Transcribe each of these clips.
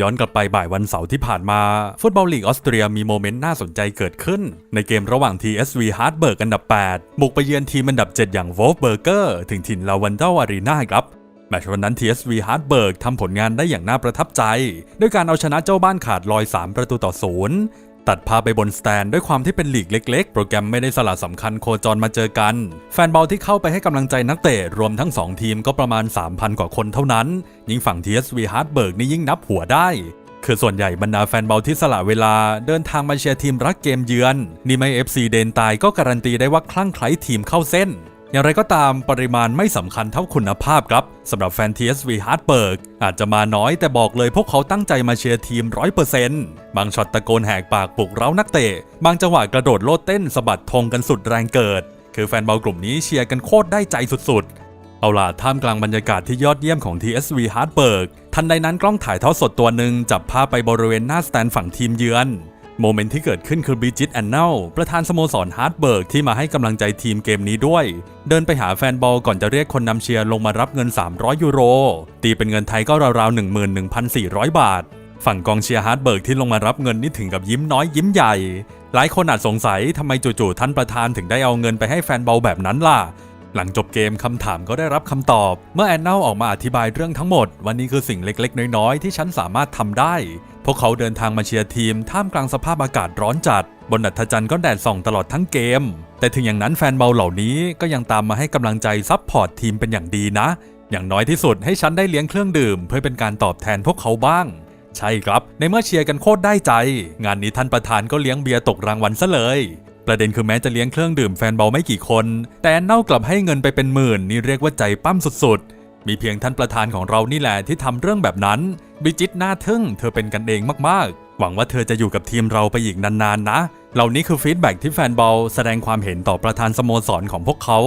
ย้อนกลับไปบ่ายวันเสาร์ที่ผ่านมา ฟุตบอลลีกออสเตรียมีโมเมนต์น่าสนใจเกิดขึ้น ในเกมระหว่าง TSV h a r t b e r g อันดับ 8 บุกไปเยือนทีมอันดับ 7 อย่าง w o l f b e r g e r ถึงถิ่นลาวันเดลอารีนาครับแมตช์วันนั้น TSV h a r t b e r g ทำผลงานได้อย่างน่าประทับใจ ด้วยการเอาชนะเจ้าบ้านขาดลอย 3 ประตูต่อศูนย์ ตัดภาพไปบนสแตนด้วยความที่เป็นลีกเล็ก ๆ โปรแกรมไม่ได้สละสำคัญโคจรมาเจอกัน แฟนบอลที่เข้าไปให้กำลังใจนักเตะรวมทั้ง 2 ทีมก็ประมาณ 3,000 กว่าคนเท่านั้น ยิ่งฝั่ง TSV h a r t b e r g นี่ยิ่งนับหัวได้ คือส่วนใหญ่บรรดาแฟนบอลที่สละเวลาเดินทางมาเชียร์ทีมรักเกมเยือน นี่ไม่ FC เดนตายก็การันตีได้ว่าคลั่งไคล้ทีมเข้าเส้น อย่างไรก็ตามปริมาณไม่สำคัญเท่าคุณภาพครับสำหรับแฟน TSV h a r t b e r g อาจจะมาน้อยแต่บอกเลยพวกเขาตั้งใจมาเชียร์ทีม 100%บางช็อตตะโกนแหกปากปลุกเร้านักเตะ บางจังหวะกระโดดโลดเต้นสะบัดธงกันสุดแรงเกิด คือแฟนบอลกลุ่มนี้เชียร์กันโคตรได้ใจสุดๆ เอาล่ะท่ามกลางบรรยากาศที่ยอดเยี่ยมของ TSV h a r t b e r g ทันใดนั้นกล้องถ่ายทอดสดตัวหนึ่งจับภาพไปบริเวณหน้าสแตนฝั่งทีมเยือน โมเมนต์ที่เกิดขึ้นคือบิจิตแอนเนลประธานสโมสรฮาร์ดเบิร์กที่มาให้กำลังใจทีมเกมนี้ด้วย เดินไปหาแฟนบอลก่อนจะเรียกคนนำเชียร์ลงมารับเงิน 300 ยูโร ตีเป็นเงินไทยก็ราวๆ 11,400 บาท ฝั่งกองเชียร์ฮาร์ดเบิร์กที่ลงมารับเงินนี่ถึงกับยิ้มน้อยยิ้มใหญ่ หลายคนอาจสงสัยทำไมจู่ๆท่านประธานถึงได้เอาเงินไปให้แฟนบอลแบบนั้นล่ะหลังจบเกมคำถามก็ได้รับคำตอบ เมื่อแอนเนลออกมาอธิบายเรื่องทั้งหมด วันนี้คือสิ่งเล็กๆ น้อยๆ ที่ฉันสามารถทำได้ พวกเขาเดินทางมาเชียร์ทีม ท่ามกลางสภาพอากาศร้อนจัด บนอัฐจันทร์ก็แดดส่องตลอดทั้งเกม แต่ถึงอย่างนั้นแฟนบอลเหล่านี้ก็ยังตามมาให้กำลังใจซัพพอร์ตทีมเป็นอย่างดีนะ อย่างน้อยที่สุดให้ฉันได้เลี้ยงเครื่องดื่ม เพื่อเป็นการตอบแทนพวกเขาบ้าง ใช่ครับ ในเมื่อเชียร์กันโคตรได้ใจ งานนี้ท่านประธานก็เลี้ยงเบียร์ตกรางวัลซะเลย ประเด็นคือแม้จะเลี้ยงเครื่องดื่มแฟนบอลไม่กี่คน แต่แอนเน่ากลับให้เงินไปเป็นหมื่นนี่เรียกว่าใจปั้มสุดๆ มีเพียงท่านประธานของเรานี่แหละที่ทำเรื่องแบบนั้นบิจิตน่าทึ่ง เธอเป็นกันเองมากๆ หวังว่าเธอจะอยู่กับทีมเราไปอีกนานๆนะ เหล่านี้คือฟีดแบ็กที่แฟนบอลแสดงความเห็นต่อประธานสโมสรของพวกเขา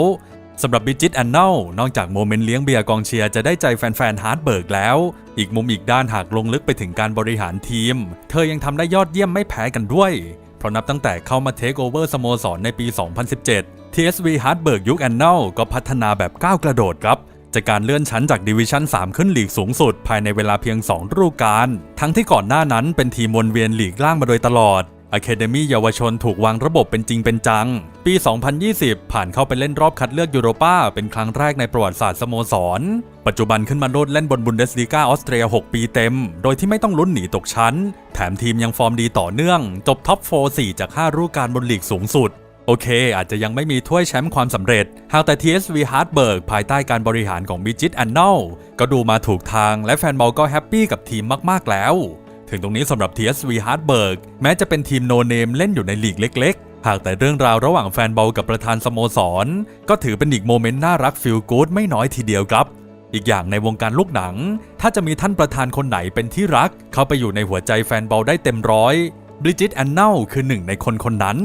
สำหรับบิจิตแอนเนลนอกจากโมเมนต์เลี้ยงเบียร์กองเชียร์จะได้ใจแฟนๆฮาร์ดเบิร์กแล้ว อีกมุมอีกด้านหากลงลึกไปถึงการบริหารทีม เธอยังทำได้ยอดเยี่ยมไม่แพ้กันด้วย เพราะนับตั้งแต่เข้ามาเทคโอเวอร์สโมสรในปี 2017 TSV h a r t b e r g ยุคแอนเนลก็พัฒนาแบบก้าวกระโดดครับ จากการเลื่อนชั้นจากดิวิชั่น 3 ขึ้นลีกสูงสุด ภายในเวลาเพียง2ฤดูกาลทั้งที่ก่อนหน้านั้นเป็นทีมวนเวียนลีกล่างมาโดยตลอดอะเคเดมี่เยาวชนถูกวางระบบเป็นจริงเป็นจัง ปี 2020 ผ่านเข้าไปเล่นรอบคัดเลือกยูโรป้า เป็นครั้งแรกในประวัติศาสตร์สโมสร ปัจจุบันขึ้นมาโลดเล่นบนบุนเดสลีกาออสเตรีย 6 ปีเต็ม โดยที่ไม่ต้องลุ้นหนีตกชั้น แถมทีมยังฟอร์มดีต่อเนื่อง จบท็อป 4 4 จาก5ฤดูกาลบนลีกสูงสุด โอเค อาจจะยังไม่มีถ้วยแชมป์ความสำเร็จ หากแต่ TSV h a r t b e r g ภายใต้การบริหารของบิจิตแอนนลก็ดูมาถูกทางและแฟนบอลก็แฮปปี้กับทีมมาก ๆ แล้ว ถึงตรงนี้สำหรับ TSV h a r t b e r g แม้จะเป็นทีมโนเนมเล่นอยู่ในลีกเล็ก ๆ หากแต่เรื่องราวระหว่างแฟนบอลกับประธานสโมสร ก็ถือเป็นอีกโมเมนต์น่ารักฟิลกู๊ดไม่น้อยทีเดียวครับอีกอย่างในวงการลูกหนัง ถ้าจะมีท่านประธานคนไหนเป็นที่รัก เข้าไปอยู่ในหัวใจแฟนบอลได้เต็มร้อยบริจิตแอนเนลคือหนึ่งในคนคนนั้น